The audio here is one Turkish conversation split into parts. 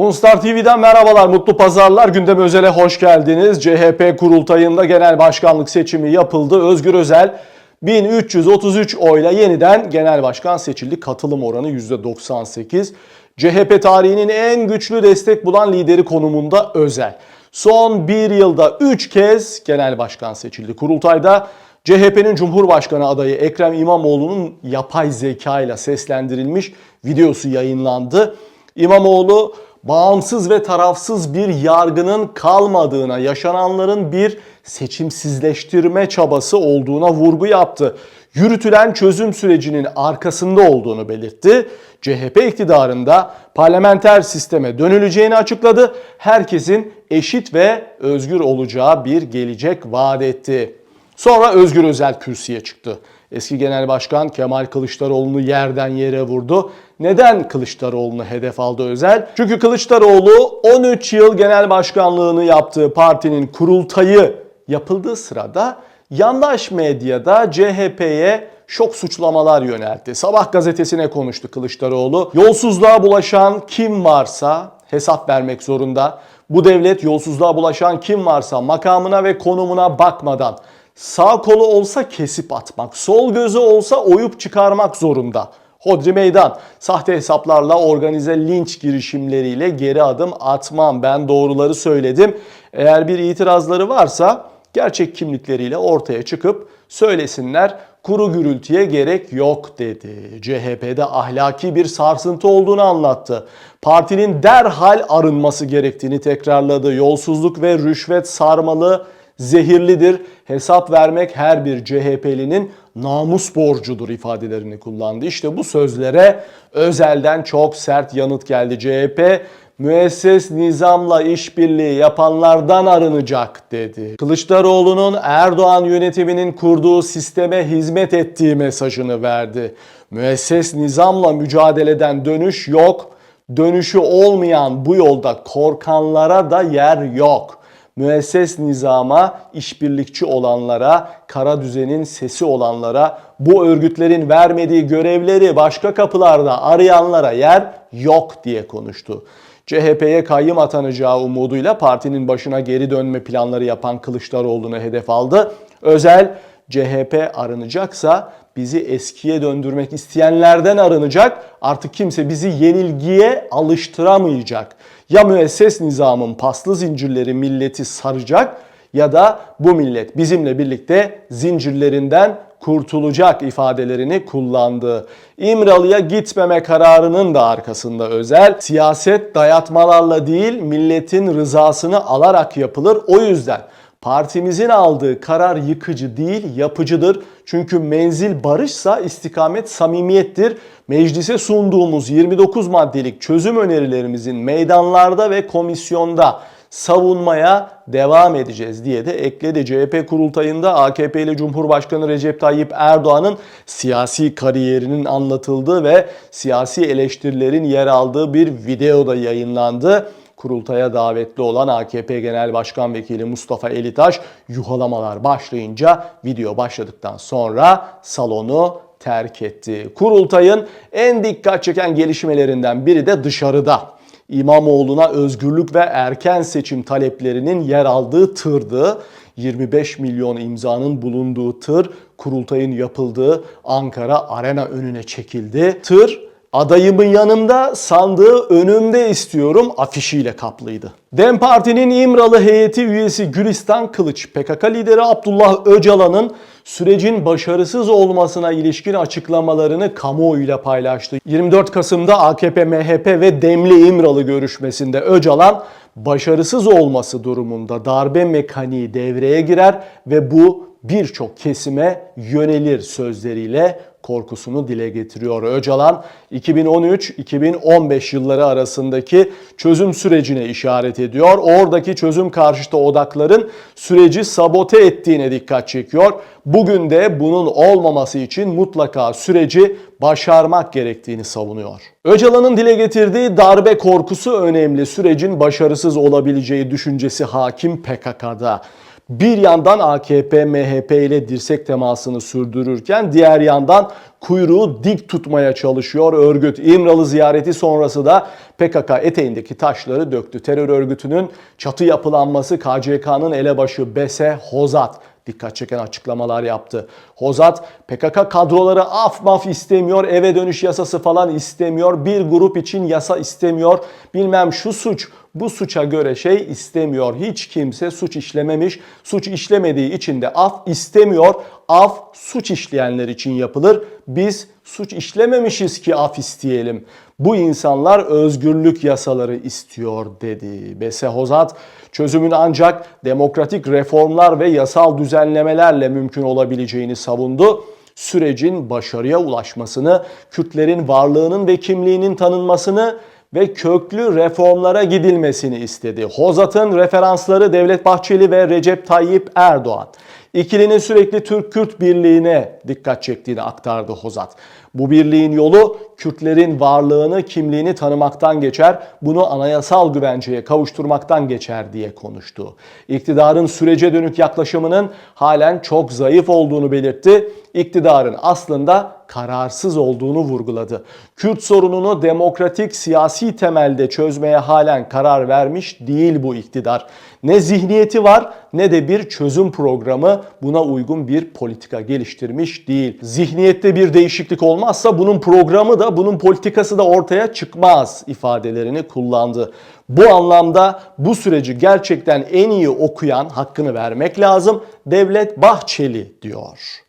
Funstar TV'den merhabalar, mutlu pazarlar. Gündem Özel'e hoş geldiniz. CHP kurultayında genel başkanlık seçimi yapıldı. Özgür Özel 1333 oyla yeniden genel başkan seçildi. Katılım oranı %98. CHP tarihinin en güçlü destek bulan lideri konumunda Özel. Son bir yılda 3 kez genel başkan seçildi. Kurultayda CHP'nin Cumhurbaşkanı adayı Ekrem İmamoğlu'nun yapay zeka ile seslendirilmiş videosu yayınlandı. İmamoğlu bağımsız ve tarafsız bir yargının kalmadığına, yaşananların bir seçimsizleştirme çabası olduğuna vurgu yaptı. Yürütülen çözüm sürecinin arkasında olduğunu belirtti. CHP iktidarında parlamenter sisteme dönüleceğini açıkladı. Herkesin eşit ve özgür olacağı bir gelecek vaat etti. Sonra Özgür Özel kürsüye çıktı. Eski Genel Başkan Kemal Kılıçdaroğlu'nu yerden yere vurdu. Neden Kılıçdaroğlu'nu hedef aldı Özel? Çünkü Kılıçdaroğlu 13 yıl genel başkanlığını yaptığı partinin kurultayı yapıldığı sırada yandaş medyada CHP'ye şok suçlamalar yöneltti. Sabah gazetesine konuştu Kılıçdaroğlu. Yolsuzluğa bulaşan kim varsa hesap vermek zorunda. Bu devlet yolsuzluğa bulaşan kim varsa makamına ve konumuna bakmadan sağ kolu olsa kesip atmak, sol gözü olsa oyup çıkarmak zorunda. Hodri meydan. Sahte hesaplarla organize linç girişimleriyle geri adım atmam. Ben doğruları söyledim. Eğer bir itirazları varsa gerçek kimlikleriyle ortaya çıkıp söylesinler. Kuru gürültüye gerek yok dedi. CHP'de ahlaki bir sarsıntı olduğunu anlattı. Partinin derhal arınması gerektiğini tekrarladı. Yolsuzluk ve rüşvet sarmalı zehirlidir. Hesap vermek her bir CHP'linin namus borcudur ifadelerini kullandı. İşte bu sözlere özelden çok sert yanıt geldi. CHP müesses nizamla işbirliği yapanlardan arınacak dedi. Kılıçdaroğlu'nun Erdoğan yönetiminin kurduğu sisteme hizmet ettiği mesajını verdi. Müesses nizamla mücadeleden dönüş yok. Dönüşü olmayan bu yolda korkanlara da yer yok müesses nizama, işbirlikçi olanlara, kara düzenin sesi olanlara, bu örgütlerin vermediği görevleri başka kapılarda arayanlara yer yok diye konuştu. CHP'ye kayyım atanacağı umuduyla partinin başına geri dönme planları yapan Kılıçdaroğlu'nu hedef aldı. Özel CHP arınacaksa bizi eskiye döndürmek isteyenlerden arınacak. Artık kimse bizi yenilgiye alıştıramayacak. Ya müesses nizamın paslı zincirleri milleti saracak ya da bu millet bizimle birlikte zincirlerinden kurtulacak ifadelerini kullandı. İmralı'ya gitmeme kararının da arkasında özel siyaset dayatmalarla değil milletin rızasını alarak yapılır. O yüzden Partimizin aldığı karar yıkıcı değil, yapıcıdır. Çünkü menzil barışsa istikamet samimiyettir. Meclise sunduğumuz 29 maddelik çözüm önerilerimizin meydanlarda ve komisyonda savunmaya devam edeceğiz diye de ekledi. CHP kurultayında AKP'li Cumhurbaşkanı Recep Tayyip Erdoğan'ın siyasi kariyerinin anlatıldığı ve siyasi eleştirilerin yer aldığı bir video da yayınlandı kurultaya davetli olan AKP Genel Başkan Vekili Mustafa Elitaş yuhalamalar başlayınca video başladıktan sonra salonu terk etti. Kurultayın en dikkat çeken gelişmelerinden biri de dışarıda. İmamoğlu'na özgürlük ve erken seçim taleplerinin yer aldığı tırdı. 25 milyon imzanın bulunduğu tır kurultayın yapıldığı Ankara Arena önüne çekildi. Tır Adayımın yanımda, sandığı önümde istiyorum afişiyle kaplıydı. DEM Parti'nin İmralı heyeti üyesi Gülistan Kılıç, PKK lideri Abdullah Öcalan'ın sürecin başarısız olmasına ilişkin açıklamalarını kamuoyuyla paylaştı. 24 Kasım'da AKP, MHP ve Demli İmralı görüşmesinde Öcalan başarısız olması durumunda darbe mekaniği devreye girer ve bu birçok kesime yönelir sözleriyle korkusunu dile getiriyor. Öcalan 2013-2015 yılları arasındaki çözüm sürecine işaret ediyor. Oradaki çözüm karşıtı odakların süreci sabote ettiğine dikkat çekiyor. Bugün de bunun olmaması için mutlaka süreci başarmak gerektiğini savunuyor. Öcalan'ın dile getirdiği darbe korkusu önemli. Sürecin başarısız olabileceği düşüncesi hakim PKK'da. Bir yandan AKP, MHP ile dirsek temasını sürdürürken diğer yandan kuyruğu dik tutmaya çalışıyor örgüt. İmralı ziyareti sonrası da PKK eteğindeki taşları döktü. Terör örgütünün çatı yapılanması KCK'nın elebaşı Bese Hozat dikkat çeken açıklamalar yaptı. Hozat PKK kadroları af maf istemiyor, eve dönüş yasası falan istemiyor, bir grup için yasa istemiyor, bilmem şu suç bu suça göre şey istemiyor. Hiç kimse suç işlememiş, suç işlemediği için de af istemiyor. Af suç işleyenler için yapılır. Biz suç işlememişiz ki af isteyelim. Bu insanlar özgürlük yasaları istiyor dedi. Bese Hozat çözümün ancak demokratik reformlar ve yasal düzenlemelerle mümkün olabileceğini savundu sürecin başarıya ulaşmasını, Kürtlerin varlığının ve kimliğinin tanınmasını ve köklü reformlara gidilmesini istedi. Hozat'ın referansları Devlet Bahçeli ve Recep Tayyip Erdoğan. İkilinin sürekli Türk-Kürt birliğine dikkat çektiğini aktardı Hozat. Bu birliğin yolu Kürtlerin varlığını, kimliğini tanımaktan geçer, bunu anayasal güvenceye kavuşturmaktan geçer diye konuştu. İktidarın sürece dönük yaklaşımının halen çok zayıf olduğunu belirtti. İktidarın aslında kararsız olduğunu vurguladı. Kürt sorununu demokratik siyasi temelde çözmeye halen karar vermiş değil bu iktidar. Ne zihniyeti var ne de bir çözüm programı buna uygun bir politika geliştirmiş değil. Zihniyette bir değişiklik olmazsa bunun programı da bunun politikası da ortaya çıkmaz ifadelerini kullandı. Bu anlamda bu süreci gerçekten en iyi okuyan hakkını vermek lazım. Devlet Bahçeli diyor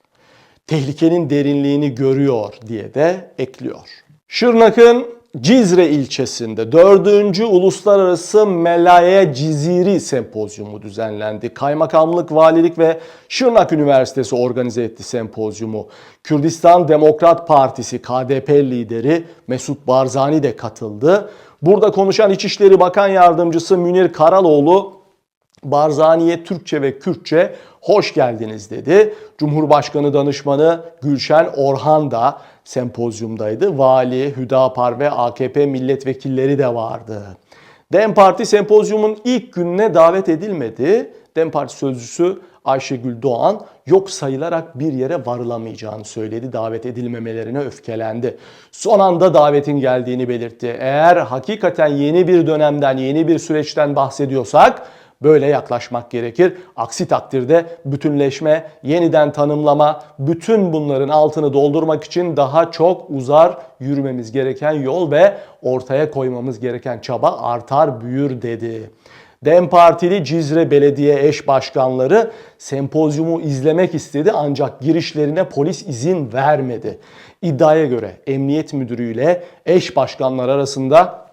tehlikenin derinliğini görüyor diye de ekliyor. Şırnak'ın Cizre ilçesinde 4. Uluslararası Melaya Ciziri Sempozyumu düzenlendi. Kaymakamlık, Valilik ve Şırnak Üniversitesi organize etti sempozyumu. Kürdistan Demokrat Partisi KDP lideri Mesut Barzani de katıldı. Burada konuşan İçişleri Bakan Yardımcısı Münir Karaloğlu Barzani'ye Türkçe ve Kürtçe hoş geldiniz dedi. Cumhurbaşkanı danışmanı Gülşen Orhan da sempozyumdaydı. Vali, Hüdapar ve AKP milletvekilleri de vardı. DEM Parti sempozyumun ilk gününe davet edilmedi. DEM Parti sözcüsü Ayşegül Doğan yok sayılarak bir yere varılamayacağını söyledi. Davet edilmemelerine öfkelendi. Son anda davetin geldiğini belirtti. Eğer hakikaten yeni bir dönemden, yeni bir süreçten bahsediyorsak Böyle yaklaşmak gerekir. Aksi takdirde bütünleşme, yeniden tanımlama, bütün bunların altını doldurmak için daha çok uzar yürümemiz gereken yol ve ortaya koymamız gereken çaba artar büyür dedi. DEM Partili Cizre Belediye eş başkanları sempozyumu izlemek istedi ancak girişlerine polis izin vermedi. İddiaya göre emniyet müdürüyle eş başkanlar arasında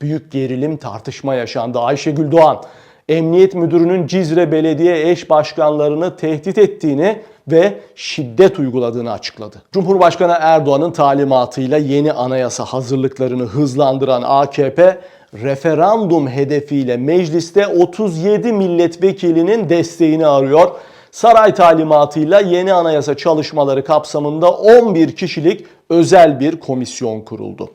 büyük gerilim tartışma yaşandı. Ayşegül Doğan Emniyet Müdürü'nün Cizre Belediye eş başkanlarını tehdit ettiğini ve şiddet uyguladığını açıkladı. Cumhurbaşkanı Erdoğan'ın talimatıyla yeni anayasa hazırlıklarını hızlandıran AKP referandum hedefiyle mecliste 37 milletvekilinin desteğini arıyor. Saray talimatıyla yeni anayasa çalışmaları kapsamında 11 kişilik özel bir komisyon kuruldu.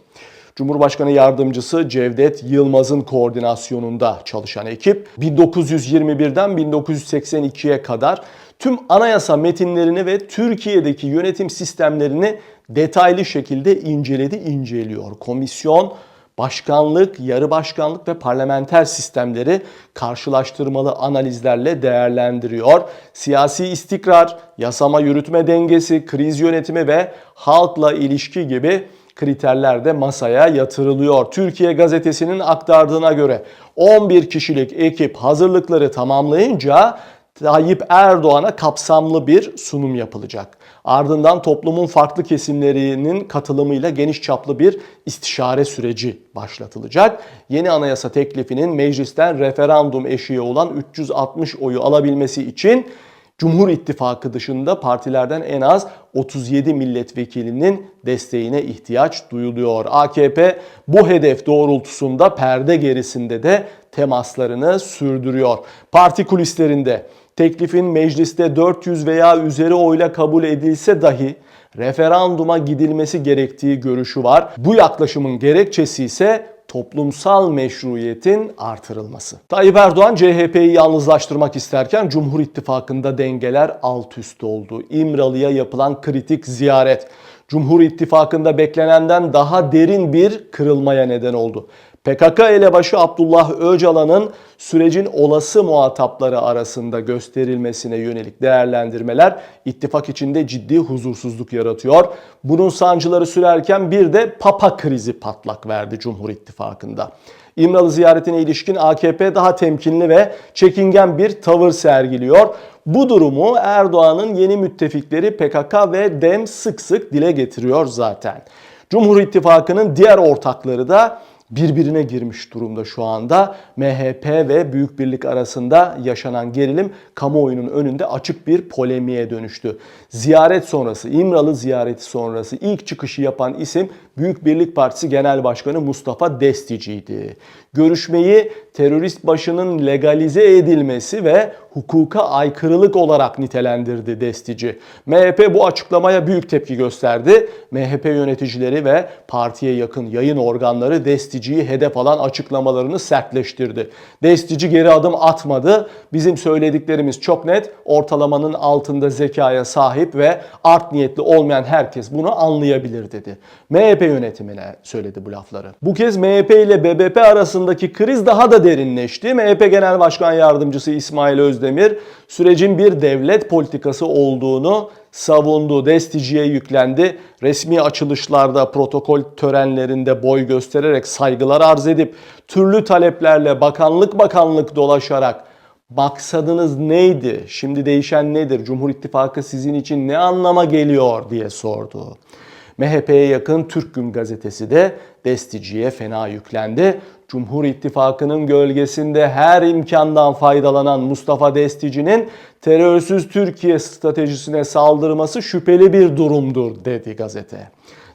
Cumhurbaşkanı Yardımcısı Cevdet Yılmaz'ın koordinasyonunda çalışan ekip 1921'den 1982'ye kadar tüm anayasa metinlerini ve Türkiye'deki yönetim sistemlerini detaylı şekilde inceledi, inceliyor. Komisyon başkanlık, yarı başkanlık ve parlamenter sistemleri karşılaştırmalı analizlerle değerlendiriyor. Siyasi istikrar, yasama yürütme dengesi, kriz yönetimi ve halkla ilişki gibi kriterler de masaya yatırılıyor. Türkiye gazetesinin aktardığına göre 11 kişilik ekip hazırlıkları tamamlayınca Tayyip Erdoğan'a kapsamlı bir sunum yapılacak. Ardından toplumun farklı kesimlerinin katılımıyla geniş çaplı bir istişare süreci başlatılacak. Yeni anayasa teklifinin meclisten referandum eşiği olan 360 oyu alabilmesi için Cumhur İttifakı dışında partilerden en az 37 milletvekilinin desteğine ihtiyaç duyuluyor. AKP bu hedef doğrultusunda perde gerisinde de temaslarını sürdürüyor. Parti kulislerinde teklifin mecliste 400 veya üzeri oyla kabul edilse dahi referanduma gidilmesi gerektiği görüşü var. Bu yaklaşımın gerekçesi ise toplumsal meşruiyetin artırılması. Tayyip Erdoğan CHP'yi yalnızlaştırmak isterken Cumhur İttifakı'nda dengeler alt üst oldu. İmralı'ya yapılan kritik ziyaret Cumhur İttifakı'nda beklenenden daha derin bir kırılmaya neden oldu. PKK elebaşı Abdullah Öcalan'ın sürecin olası muhatapları arasında gösterilmesine yönelik değerlendirmeler ittifak içinde ciddi huzursuzluk yaratıyor. Bunun sancıları sürerken bir de Papa krizi patlak verdi Cumhur İttifakı'nda. İmralı ziyaretine ilişkin AKP daha temkinli ve çekingen bir tavır sergiliyor. Bu durumu Erdoğan'ın yeni müttefikleri PKK ve DEM sık sık dile getiriyor zaten. Cumhur İttifakı'nın diğer ortakları da birbirine girmiş durumda şu anda. MHP ve Büyük Birlik arasında yaşanan gerilim kamuoyunun önünde açık bir polemiğe dönüştü. Ziyaret sonrası, İmralı ziyareti sonrası ilk çıkışı yapan isim Büyük Birlik Partisi Genel Başkanı Mustafa Destici'ydi. Görüşmeyi terörist başının legalize edilmesi ve hukuka aykırılık olarak nitelendirdi Destici. MHP bu açıklamaya büyük tepki gösterdi. MHP yöneticileri ve partiye yakın yayın organları Destici'yi hedef alan açıklamalarını sertleştirdi. Destici geri adım atmadı. Bizim söylediklerimiz çok net. Ortalamanın altında zekaya sahip ve art niyetli olmayan herkes bunu anlayabilir dedi. MHP yönetimine söyledi bu lafları. Bu kez MHP ile BBP arasındaki kriz daha da derinleşti. MHP Genel Başkan Yardımcısı İsmail Özdemir sürecin bir devlet politikası olduğunu savundu. Desticiye yüklendi. Resmi açılışlarda, protokol törenlerinde boy göstererek saygılar arz edip türlü taleplerle bakanlık bakanlık dolaşarak maksadınız neydi? Şimdi değişen nedir? Cumhur İttifakı sizin için ne anlama geliyor diye sordu. MHP'ye yakın Türk Gün gazetesi de Destici'ye fena yüklendi. Cumhur İttifakı'nın gölgesinde her imkandan faydalanan Mustafa Destici'nin terörsüz Türkiye stratejisine saldırması şüpheli bir durumdur dedi gazete.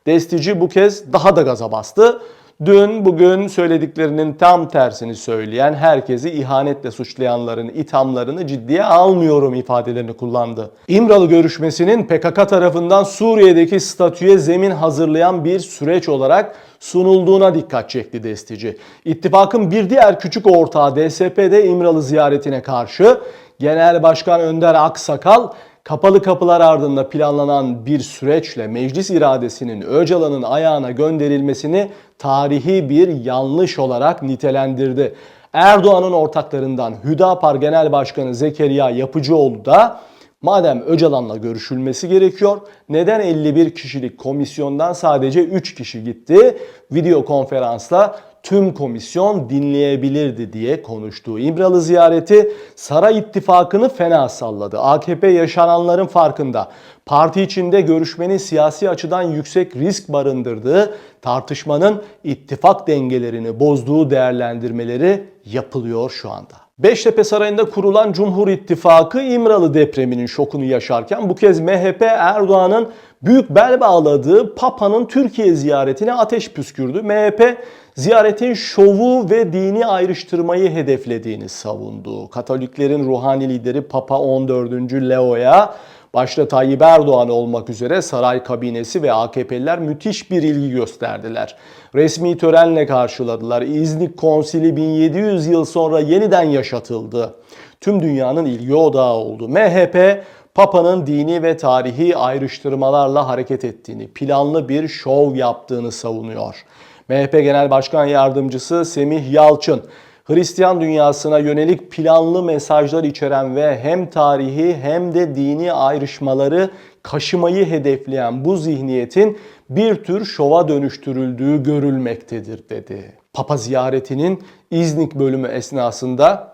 Destici bu kez daha da gaza bastı. Dün bugün söylediklerinin tam tersini söyleyen herkesi ihanetle suçlayanların ithamlarını ciddiye almıyorum ifadelerini kullandı. İmralı görüşmesinin PKK tarafından Suriye'deki statüye zemin hazırlayan bir süreç olarak sunulduğuna dikkat çekti Destici. İttifakın bir diğer küçük ortağı DSP'de İmralı ziyaretine karşı Genel Başkan Önder Aksakal kapalı kapılar ardında planlanan bir süreçle meclis iradesinin Öcalan'ın ayağına gönderilmesini tarihi bir yanlış olarak nitelendirdi. Erdoğan'ın ortaklarından Hüdapar Genel Başkanı Zekeriya Yapıcıoğlu da Madem Öcalan'la görüşülmesi gerekiyor, neden 51 kişilik komisyondan sadece 3 kişi gitti? Video konferansla tüm komisyon dinleyebilirdi diye konuştuğu İmralı ziyareti saray ittifakını fena salladı. AKP yaşananların farkında. Parti içinde görüşmenin siyasi açıdan yüksek risk barındırdığı, tartışmanın ittifak dengelerini bozduğu değerlendirmeleri yapılıyor şu anda. Beştepe Sarayı'nda kurulan Cumhur İttifakı İmralı depreminin şokunu yaşarken bu kez MHP Erdoğan'ın büyük bel bağladığı Papa'nın Türkiye ziyaretine ateş püskürdü. MHP ziyaretin şovu ve dini ayrıştırmayı hedeflediğini savundu. Katoliklerin ruhani lideri Papa 14. Leo'ya başta Tayyip Erdoğan olmak üzere saray kabinesi ve AKP'liler müthiş bir ilgi gösterdiler. Resmi törenle karşıladılar. İznik Konsili 1700 yıl sonra yeniden yaşatıldı. Tüm dünyanın ilgi odağı oldu. MHP Papa'nın dini ve tarihi ayrıştırmalarla hareket ettiğini, planlı bir şov yaptığını savunuyor. MHP Genel Başkan Yardımcısı Semih Yalçın, Hristiyan dünyasına yönelik planlı mesajlar içeren ve hem tarihi hem de dini ayrışmaları kaşımayı hedefleyen bu zihniyetin bir tür şova dönüştürüldüğü görülmektedir dedi. Papa ziyaretinin İznik bölümü esnasında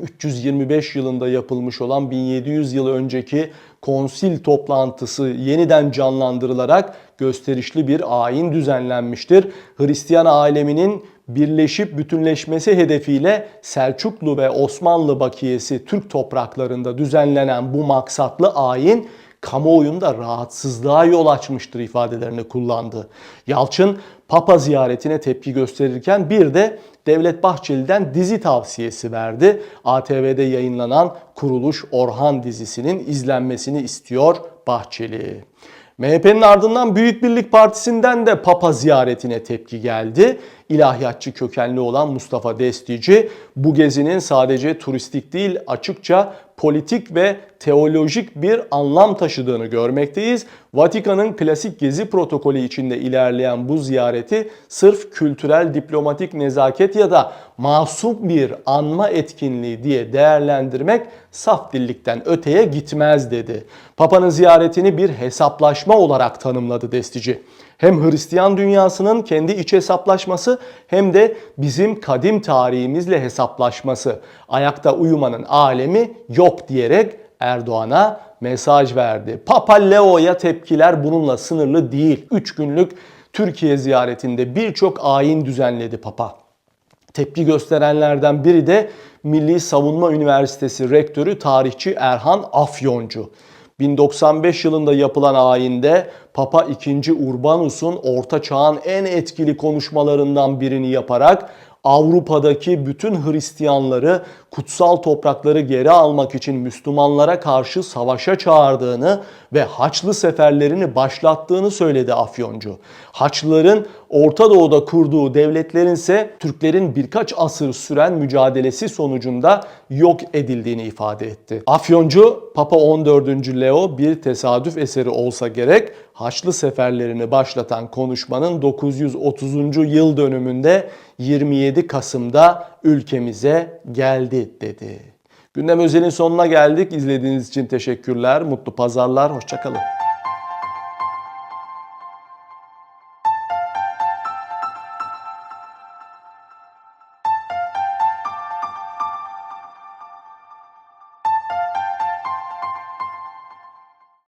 325 yılında yapılmış olan 1700 yıl önceki konsil toplantısı yeniden canlandırılarak gösterişli bir ayin düzenlenmiştir. Hristiyan aleminin birleşip bütünleşmesi hedefiyle Selçuklu ve Osmanlı bakiyesi Türk topraklarında düzenlenen bu maksatlı ayin kamuoyunda rahatsızlığa yol açmıştır ifadelerini kullandı. Yalçın Papa ziyaretine tepki gösterirken bir de Devlet Bahçeli'den dizi tavsiyesi verdi. ATV'de yayınlanan Kuruluş Orhan dizisinin izlenmesini istiyor Bahçeli. MHP'nin ardından Büyük Birlik Partisi'nden de Papa ziyaretine tepki geldi. İlahiyatçı kökenli olan Mustafa Destici bu gezinin sadece turistik değil açıkça politik ve teolojik bir anlam taşıdığını görmekteyiz. Vatikan'ın klasik gezi protokolü içinde ilerleyen bu ziyareti sırf kültürel diplomatik nezaket ya da masum bir anma etkinliği diye değerlendirmek saf dillikten öteye gitmez dedi. Papa'nın ziyaretini bir hesaplaşma olarak tanımladı Destici. Hem Hristiyan dünyasının kendi iç hesaplaşması hem de bizim kadim tarihimizle hesaplaşması. Ayakta uyumanın alemi yok diyerek Erdoğan'a mesaj verdi. Papa Leo'ya tepkiler bununla sınırlı değil. 3 günlük Türkiye ziyaretinde birçok ayin düzenledi Papa. Tepki gösterenlerden biri de Milli Savunma Üniversitesi Rektörü tarihçi Erhan Afyoncu. 1095 yılında yapılan ayinde Papa II. Urbanus'un Orta Çağ'ın en etkili konuşmalarından birini yaparak Avrupa'daki bütün Hristiyanları kutsal toprakları geri almak için Müslümanlara karşı savaşa çağırdığını ve Haçlı seferlerini başlattığını söyledi Afyoncu. Haçlıların Orta Doğu'da kurduğu devletlerin ise Türklerin birkaç asır süren mücadelesi sonucunda yok edildiğini ifade etti. Afyoncu Papa 14. Leo bir tesadüf eseri olsa gerek Haçlı seferlerini başlatan konuşmanın 930. yıl dönümünde 27 Kasım'da ülkemize geldi dedi. Gündem özelin sonuna geldik. İzlediğiniz için teşekkürler. Mutlu pazarlar. Hoşçakalın.